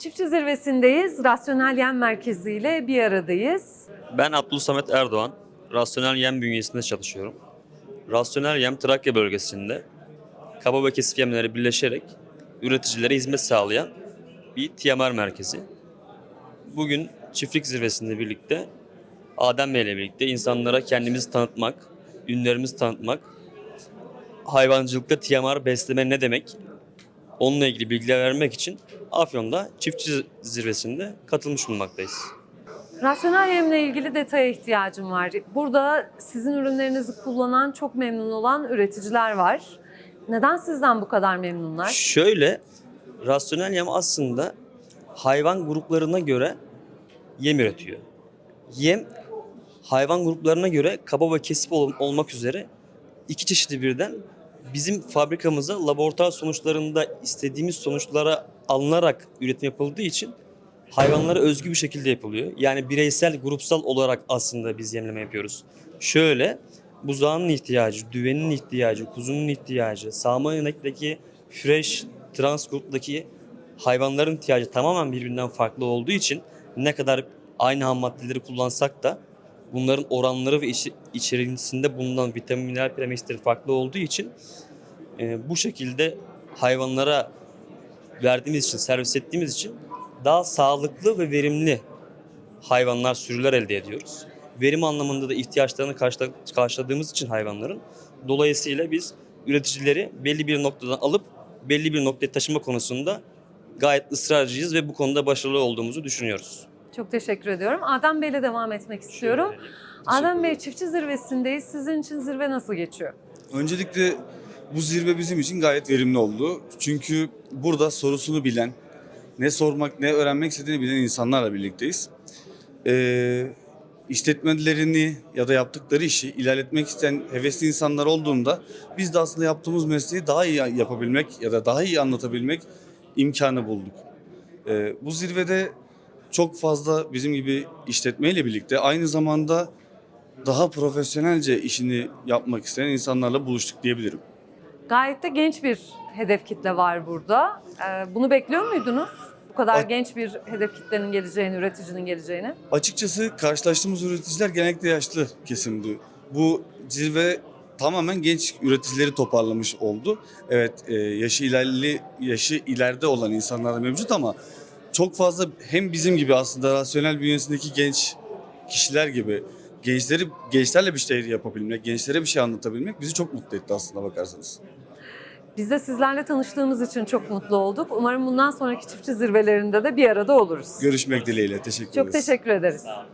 Çiftçi zirvesindeyiz. Rasyonel Yem Merkezi ile bir aradayız. Ben Abdülsamet Erdoğan. Rasyonel Yem bünyesinde çalışıyorum. Rasyonel Yem Trakya bölgesinde kaba ve kesif yemleri birleşerek üreticilere hizmet sağlayan bir TMR merkezi. Bugün çiftlik zirvesinde birlikte Adem Bey ile birlikte insanlara kendimizi tanıtmak, ürünlerimizi tanıtmak, hayvancılıkta TMR besleme ne demek, onunla ilgili bilgiler vermek için Afyon'da çiftçi zirvesinde katılmış bulunmaktayız. Rasyonel yemle ilgili detaya ihtiyacım var. Burada sizin ürünlerinizi kullanan, çok memnun olan üreticiler var. Neden sizden bu kadar memnunlar? Şöyle, rasyonel yem aslında hayvan gruplarına göre yem üretiyor. Yem hayvan gruplarına göre kaba ve kesip ol- olmak üzere iki çeşidi birden bizim fabrikamıza laboratuvar sonuçlarında istediğimiz sonuçlara alınarak üretim yapıldığı için hayvanlara özgü bir şekilde yapılıyor. Yani bireysel, grupsal olarak aslında biz yemleme yapıyoruz. Şöyle, buzağının ihtiyacı, düvenin ihtiyacı, kuzunun ihtiyacı, sağma inekteki fresh, trans gruptaki hayvanların ihtiyacı tamamen birbirinden farklı olduğu için ne kadar aynı ham maddeleri kullansak da bunların oranları ve içerisinde bulunan vitamin, mineral premixleri farklı olduğu için e, bu şekilde hayvanlara verdiğimiz için, servis ettiğimiz için daha sağlıklı ve verimli hayvanlar, sürüler elde ediyoruz. Verim anlamında da ihtiyaçlarını karşıla- karşıladığımız için hayvanların dolayısıyla biz üreticileri belli bir noktadan alıp belli bir noktaya taşıma konusunda gayet ısrarcıyız ve bu konuda başarılı olduğumuzu düşünüyoruz. Çok teşekkür ediyorum. Adem Bey'le devam etmek istiyorum. Adem Bey çiftçi zirvesindeyiz. Sizin için zirve nasıl geçiyor? Öncelikle bu zirve bizim için gayet verimli oldu. Çünkü burada sorusunu bilen, ne sormak ne öğrenmek istediğini bilen insanlarla birlikteyiz. Ee, işletmelerini ya da yaptıkları işi ilerletmek isteyen hevesli insanlar olduğunda biz de aslında yaptığımız mesleği daha iyi yapabilmek ya da daha iyi anlatabilmek imkanı bulduk. Ee, bu zirvede çok fazla bizim gibi işletmeyle birlikte aynı zamanda daha profesyonelce işini yapmak isteyen insanlarla buluştuk diyebilirim. Gayet de genç bir hedef kitle var burada. Ee, Bunu bekliyor muydunuz? Bu kadar A- genç bir hedef kitlenin geleceğini, üreticinin geleceğini. Açıkçası karşılaştığımız üreticiler genellikle yaşlı kesimdi. Bu zirve tamamen genç üreticileri toparlamış oldu. Evet e, yaşı ilerli yaşı ileride olan insanlar da mevcut ama çok fazla hem bizim gibi aslında rasyonel bünyesindeki genç kişiler gibi gençleri gençlerle bir şey yapabilmek, gençlere bir şey anlatabilmek bizi çok mutlu etti aslında bakarsanız. Biz de sizlerle tanıştığımız için çok mutlu olduk. Umarım bundan sonraki çiftçi zirvelerinde de bir arada oluruz. Görüşmek dileğiyle. Teşekkür Çok ederiz. teşekkür ederiz. Sağ olun.